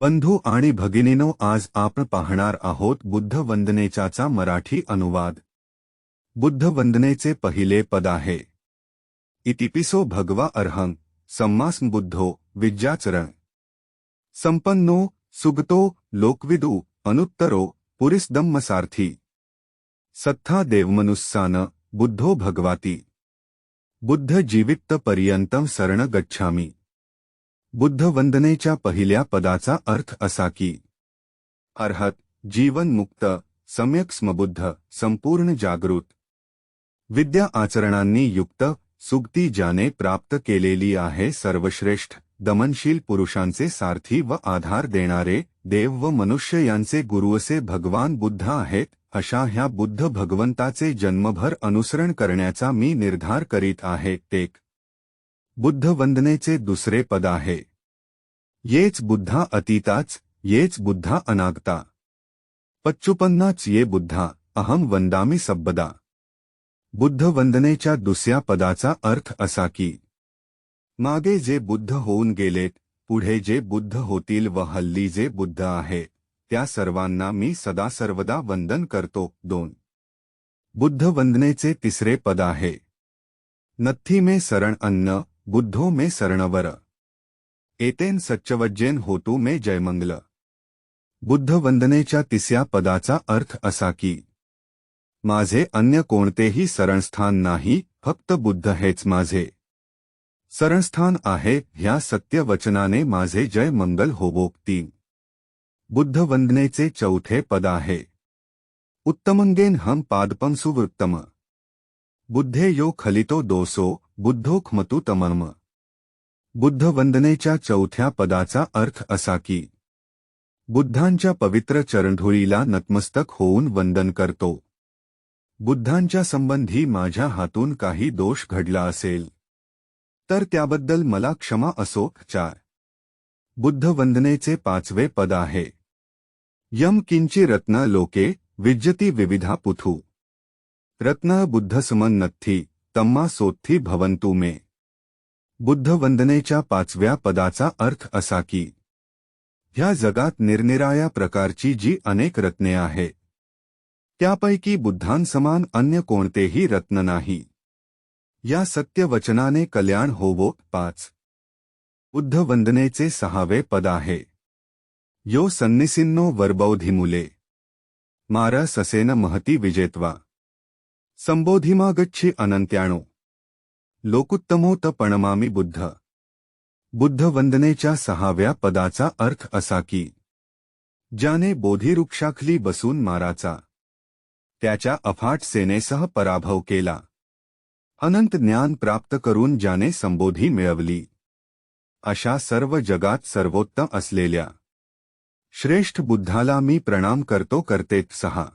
बंधू आणि भगिनीनो आज आपण पाहणार आहोत बुद्ध वंदनेचाचा मराठी अनुवाद. बुद्ध वंदनेचे पहिले पद आहे. इतिपिसो भगवा अर्हं सम्मास बुद्धो विद्याचरण संपन्नो सुगतो लोकविदू अनुत्तरो पुरिसदम्मसारथी सत्था देवमनुस्सान बुद्धो भगवाती. बुद्ध जीवित पर्यंतम शरण गच्छामी. बुद्ध वंदनेच्या पहिल्या पदाचा अर्थ असा की अर्हत जीवनमुक्त सम्यक स्मबुद्ध संपूर्ण जागृत. विद्या आचरणांनी युक्त सुगती ज्याने प्राप्त केलेली आहे सर्वश्रेष्ठ दमनशील पुरुषांचे सारथी व आधार देणारे देव व मनुष्य यांचे गुरुअसे भगवान बुद्ध आहेत अशा ह्या बुद्ध भगवंताचे जन्मभर अनुसरण करण्याचा मी निर्धार करीत आहे टेक बुद्ध वंदनेचे दुसरे पद आहे. येच बुद्धा अतीताच येच बुद्धा अनागता. पच्चुपन्नाच ये बुद्धा अहम वंदामी सब्बदा. बुद्ध वंदनेच्या दुसऱ्या पदाचा अर्थ असा की मागे जे बुद्ध होऊन गेलेत पुढे जे बुद्ध होतील व हल्ली जे बुद्ध आहे त्या सर्वांना मी सदा सर्वदा वंदन करतो. दोन. बुद्ध वंदनेचे तिसरे पद आहे. नथी मे सरण अन्न बुद्धो मे सरणवर एतेन सच्चवज्जेन होतो मे जयमंगल। बुद्ध वंदनेच्या तिसऱ्या पदाचा अर्थ असा की माझे अन्य कोणतेही सरणस्थान नाही फक्त बुद्ध हेच माझे। सरणस्थान आहे ह्या सत्यवचनाने माझे जय मंगल होवोक्ती। तीन बुद्ध वंदनेचे चौथे पद आहे। उत्तमंगेन हम पादपम सुवृत्तम बुद्धे यो खलितो दोसो बुद्धोखमतु तमम बुद्ध वंदनेच्या चौथ्या पदाचा अर्थ असा की बुद्धांच्या पवित्र चरणधुळीला नतमस्तक होऊन वंदन करतो. बुद्धांच्या संबंधी माझ्या हातून काही दोष घडला असेल तर त्याबद्दल मला क्षमा असो चार. बुद्ध वंदनेचे पाचवे पद आहे. यम किंची रत्न लोके विज्जती विविधा पुथू. रत्न बुद्धसमन नथी तम्मा सोत्थी भवंतु मे। बुद्ध वंदनेच्या पाचव्या पदाचा अर्थ असा की, ह्या जगात निरनिराळ्या प्रकारची जी अनेक रत्ने आहेत त्यापैकी बुद्धांसमान अन्य कोणतेही रत्न नाही। या सत्यवचनाने कल्याण होवो पाच। बुद्ध वंदनेचे सहावे पद आहे, यो सन्निसिन्नो वर्बौधिमुले। मार ससेन महती विजेत्वा। संबोधिमागच्छी अनंत्याणो लोकुत्तमोत पणमामी बुद्ध। बुद्ध वंदनेच्या सहाव्या पदाचा अर्थ असा की ज्याने बोधिवृक्षाखली बसून माराचा त्याच्या अफाट सेनेसह पराभव केला अनंत ज्ञान प्राप्त करून ज्याने संबोधी मिळवली अशा सर्व जगात सर्वोत्तम असलेल्या श्रेष्ठ बुद्धाला मी प्रणाम करतो करतेत सहा